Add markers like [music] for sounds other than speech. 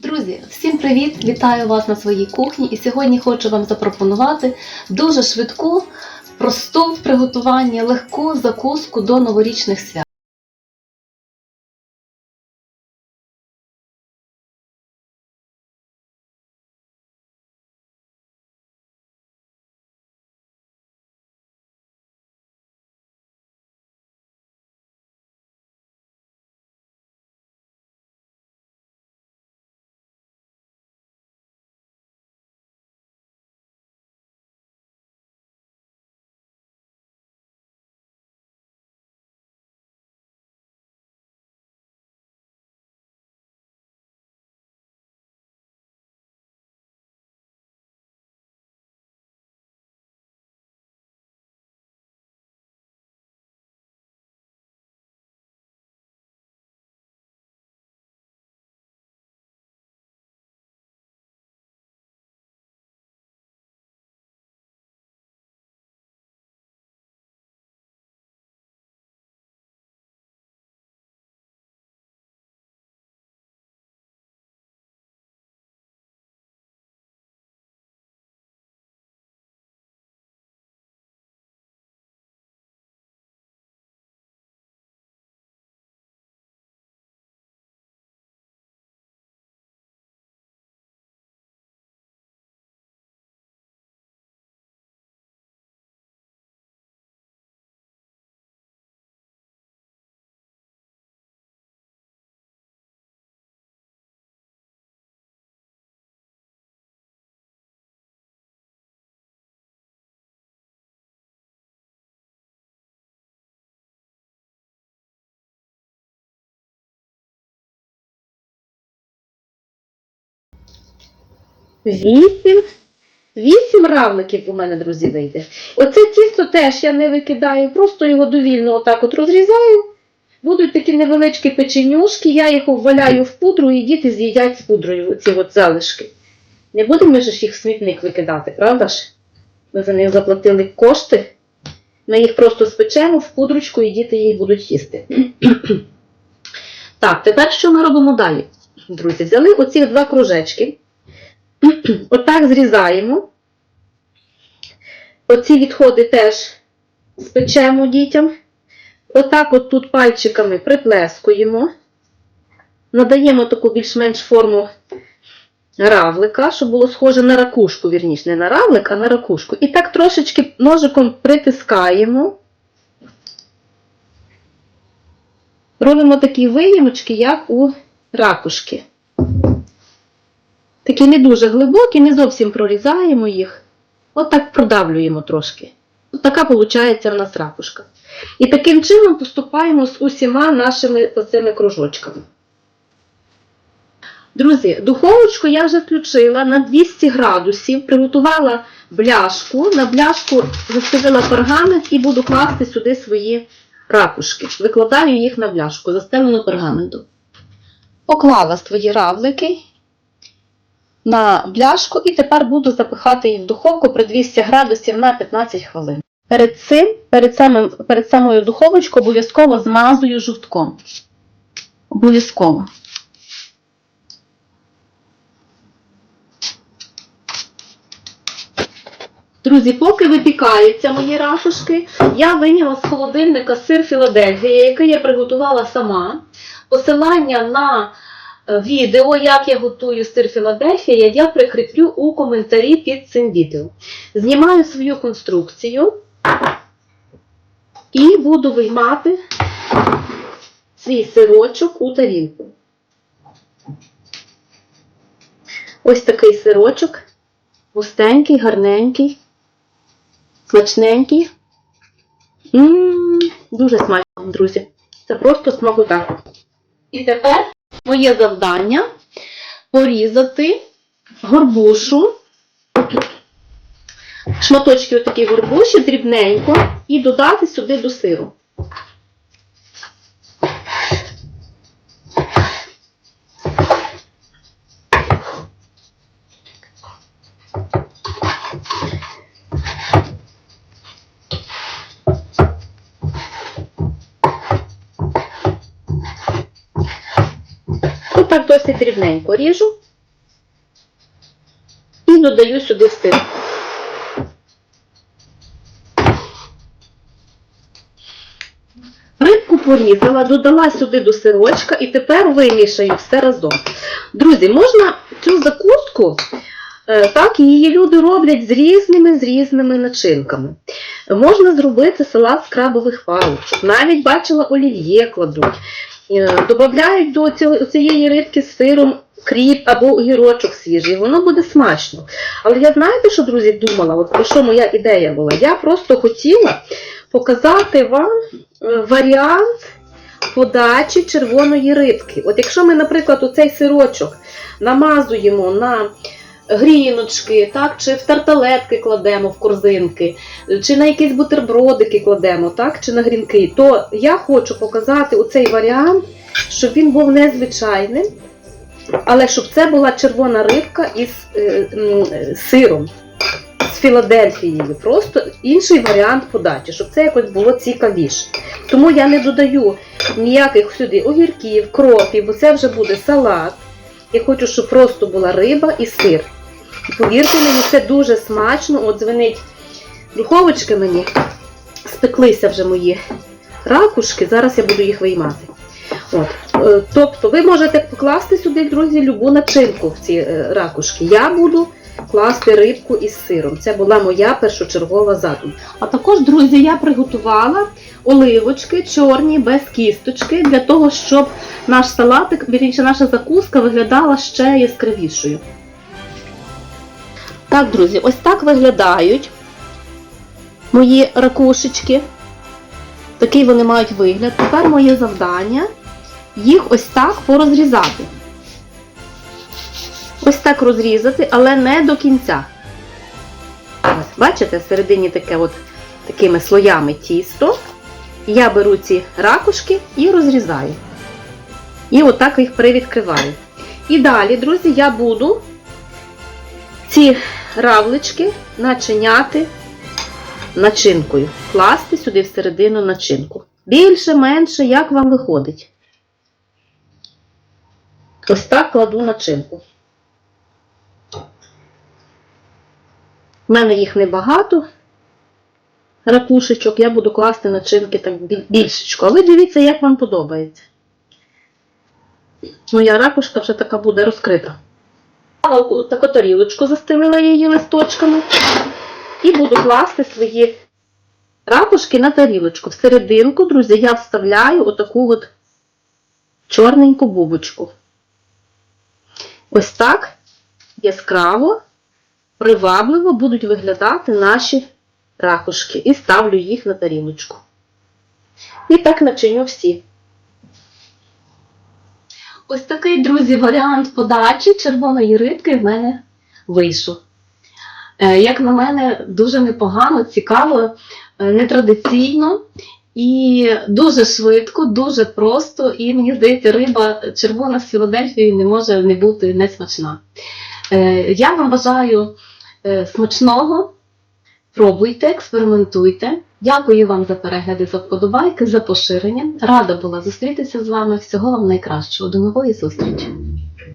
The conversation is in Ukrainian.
Друзі, всім привіт! Вітаю вас на своїй кухні. І сьогодні хочу вам запропонувати дуже швидку, просту в приготуванні, легку закуску до новорічних свят. Вісім. Вісім равликів у мене, друзі, вийде. Оце тісто теж я не викидаю, просто його довільно отак от розрізаю. Будуть такі невеличкі печенюшки, я їх вваляю в пудру і діти з'їдять з пудрою от залишки. Не будемо ж їх в смітник викидати, правда ж? Ми за них заплатили кошти. Ми їх просто спечемо в пудручку і діти її будуть їсти. [clears throat] так, тепер що ми робимо далі? Друзі, взяли оці два кружечки. [clears throat] Отак зрізаємо. Оці відходи теж спечемо дітям. Отак от тут пальчиками приплескуємо. Надаємо таку більш-менш форму равлика, щоб було схоже на ракушку, вірніше, не на равлик, а на ракушку. І так трошечки ножиком притискаємо. Робимо такі виємочки, як у ракушки. Такі не дуже глибокі, не зовсім прорізаємо їх. От так продавлюємо трошки. От така виходить в нас ракушка. І таким чином поступаємо з усіма нашими оцими кружочками. Друзі, духовочку я вже включила на 200 градусів, приготувала бляшку, на бляшку застелила пергамент і буду класти сюди свої ракушки. Викладаю їх на бляшку, застелену пергаментом. Поклала свої равлики на бляшку і тепер буду запихати їх в духовку при 200 градусів на 15 хвилин. Перед цим, перед, самим, перед самою духовочкою обов'язково змазую жовтком. Обов'язково. Друзі, поки випікаються мої рашушки, я виняла з холодильника сир Філадельфія, який я приготувала сама. Посилання на відео, як я готую сир Філадельфія, я прикріплю у коментарі під цим відео. Знімаю свою конструкцію і буду виймати свій сирочок у тарілку. Ось такий сирочок, густенький, гарненький, смачненький. М-м, дуже смачно, друзі. Це просто смакота. І тепер моє завдання порізати горбушу, шматочки отакі горбуші дрібненько і додати сюди до сиру. Отак досить дрібненько ріжу. І додаю сюди сир. Рибку порізала, додала сюди до сирочка і тепер вимішаю все разом. Друзі, можна цю закуску, е, так, її люди роблять з різними з різними начинками. Можна зробити салат з крабових паличок. Навіть бачила олів'є кладуть. Е, Додають до цієї рибки з сиром кріп або огірочок свіжий. Воно буде смачно. Але я знаєте, що, друзі, думала? От про що моя ідея була? Я просто хотіла показати вам е, варіант подачі червоної рибки. От якщо ми, наприклад, оцей сирочок намазуємо на гріночки, так, чи в тарталетки кладемо в корзинки, чи на якісь бутербродики кладемо, так, чи на грінки, то я хочу показати оцей варіант, щоб він був незвичайним, але щоб це була червона рибка із е, сиром. З Філадельфією, просто інший варіант подачі, щоб це якось було цікавіше. Тому я не додаю ніяких сюди огірків, кропів, бо це вже буде салат. Я хочу, щоб просто була риба і сир. Повірте мені, це дуже смачно. От дзвенить духовочки мені, спеклися вже мої ракушки, зараз я буду їх виймати. От. е, Тобто ви можете покласти сюди, друзі, любу начинку в ці е, ракушки. Я буду класти рибку із сиром. Це була моя першочергова задумка. А також, друзі, я приготувала оливочки чорні без кісточки для того, щоб наш салатик, вірніше, наша закуска виглядала ще яскравішою. Так, друзі, ось так виглядають мої ракушечки. Такий вони мають вигляд. Тепер моє завдання їх ось так порозрізати. Ось так розрізати, але не до кінця. Ось, бачите, всередині таке от такими слоями тісто. Я беру ці ракушки і розрізаю. І отак їх привідкриваю. І далі, друзі, я буду ці равлички начиняти начинкою. Класти сюди всередину начинку. Більше, менше, як вам виходить. Ось так кладу начинку. У мене їх небагато ракушечок, я буду класти начинки так більшечко. А ви дивіться, як вам подобається. Моя ракушка вже така буде розкрита. Таку тарілочку застелила її листочками. І буду класти свої ракушки на тарілочку. Всерединку, друзі, я вставляю отаку от чорненьку бубочку. Ось так яскраво, привабливо будуть виглядати наші ракушки. І ставлю їх на тарілочку. І так начиню всі. Ось такий, друзі, варіант подачі червоної рибки в мене вийшов. Е, Як на мене, дуже непогано, цікаво, е, нетрадиційно і дуже швидко, дуже просто. І мені здається, риба червона з Філадельфії не може не бути несмачна. Е, Я вам бажаю смачного. Пробуйте, експериментуйте. Дякую вам за перегляди, за вподобайки, за поширення. Рада була зустрітися з вами. Всього вам найкращого. До нової зустрічі!